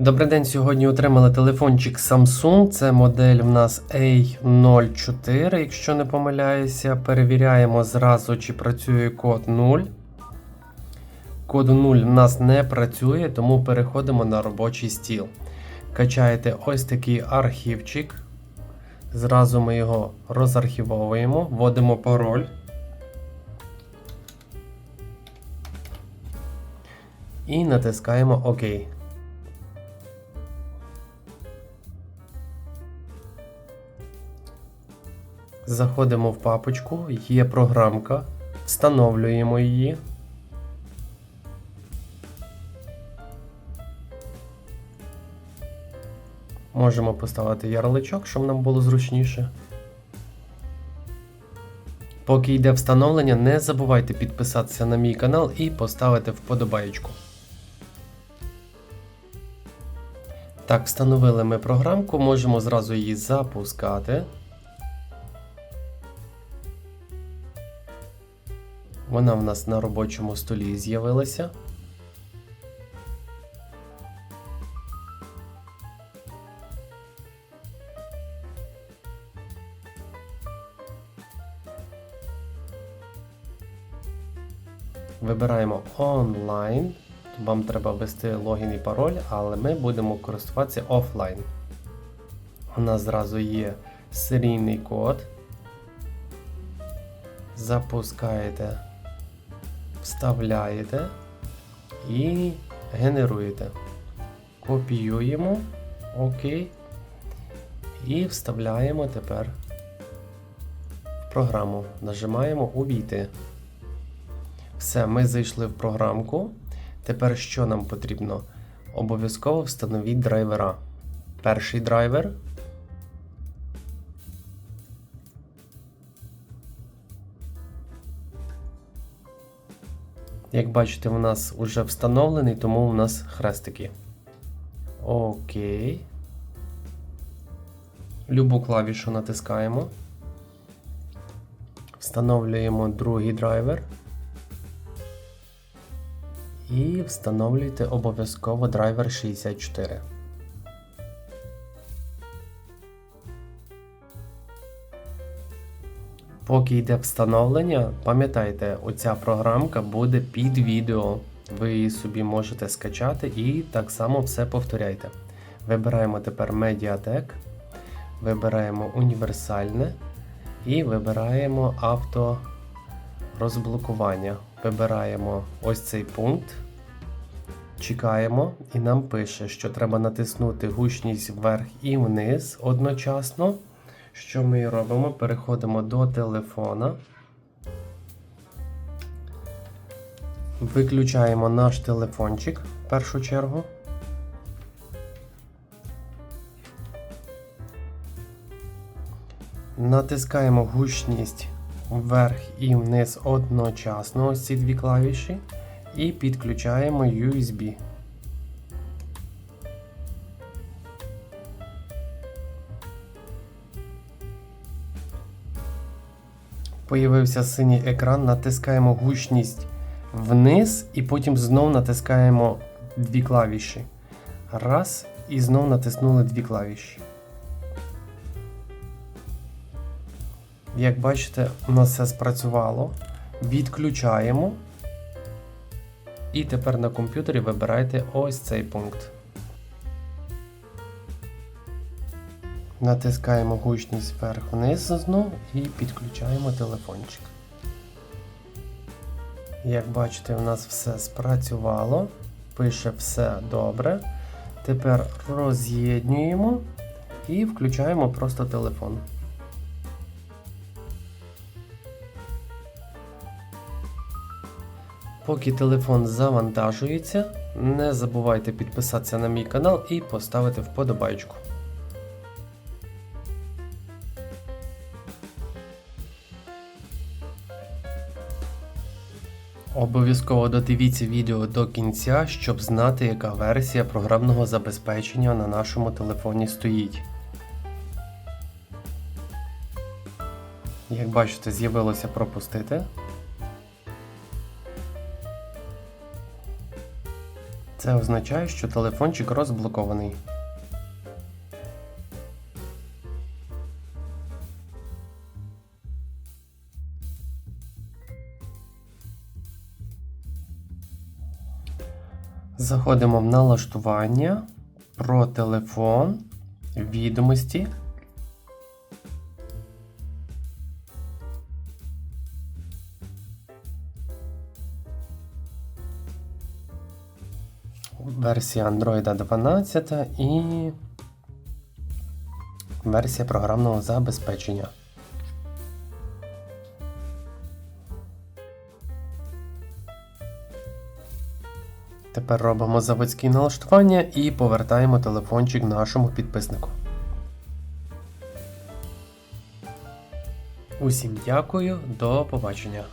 Добрий день. Сьогодні отримали телефончик Samsung. Це модель в нас A04, якщо не помиляюся. Перевіряємо зразу, чи працює код 0. Код 0 в нас не працює, тому переходимо на робочий стіл. Качаєте ось такий архівчик. Зразу ми його розархівовуємо, вводимо пароль. І натискаємо ОК. Заходимо в папочку, є програмка, встановлюємо її. Можемо поставити ярличок, щоб нам було зручніше. Поки йде встановлення, не забувайте підписатися на мій канал і поставити вподобаєчку. Так, встановили ми програмку, можемо зразу її запускати. Вона в нас на робочому столі з'явилася. Вибираємо онлайн. Вам треба ввести логін і пароль, але ми будемо користуватися офлайн. У нас зразу є серійний код. Запускаєте, вставляєте і генеруєте. Копіюємо. Окей. І вставляємо тепер в програму. Нажимаємо Увійти. Все, ми зайшли в програмку. Тепер що нам потрібно? Обов'язково встановіть драйвера. Перший драйвер. Як бачите, у нас вже встановлений, тому у нас хрестики. Окей. Любу клавішу натискаємо. Встановлюємо другий драйвер. І встановлюйте обов'язково драйвер 64. Поки йде встановлення, пам'ятайте, оця програмка буде під відео. Ви її собі можете скачати і так само все повторяйте. Вибираємо тепер Mediatek, вибираємо універсальне і вибираємо авторозблокування. Вибираємо ось цей пункт. Чекаємо, і нам пише, що треба натиснути гучність вверх і вниз одночасно. Що ми і робимо? Переходимо до телефона. Виключаємо наш телефончик в першу чергу. Натискаємо гучність вверх і вниз одночасно ось ці дві клавіші. І підключаємо USB. Появився синій екран, натискаємо гучність вниз і потім знов натискаємо дві клавіші. Раз, і знов натиснули дві клавіші. Як бачите, у нас все спрацювало. Відключаємо. І тепер на комп'ютері вибирайте ось цей пункт. Натискаємо гучність вверх-вниз знов і підключаємо телефончик. Як бачите, у нас все спрацювало. Пише все добре. Тепер роз'єднюємо і включаємо просто телефон. Поки телефон завантажується, не забувайте підписатися на мій канал і поставити вподобайку. Обов'язково додивіться відео до кінця, щоб знати, яка версія програмного забезпечення на нашому телефоні стоїть. Як бачите, з'явилося пропустити. Це означає, що телефончик розблокований. Заходимо в налаштування про телефон, відомості. Версія Android 12 і версія програмного забезпечення. Тепер робимо заводські налаштування і повертаємо телефончик нашому підписнику. Усім дякую, до побачення.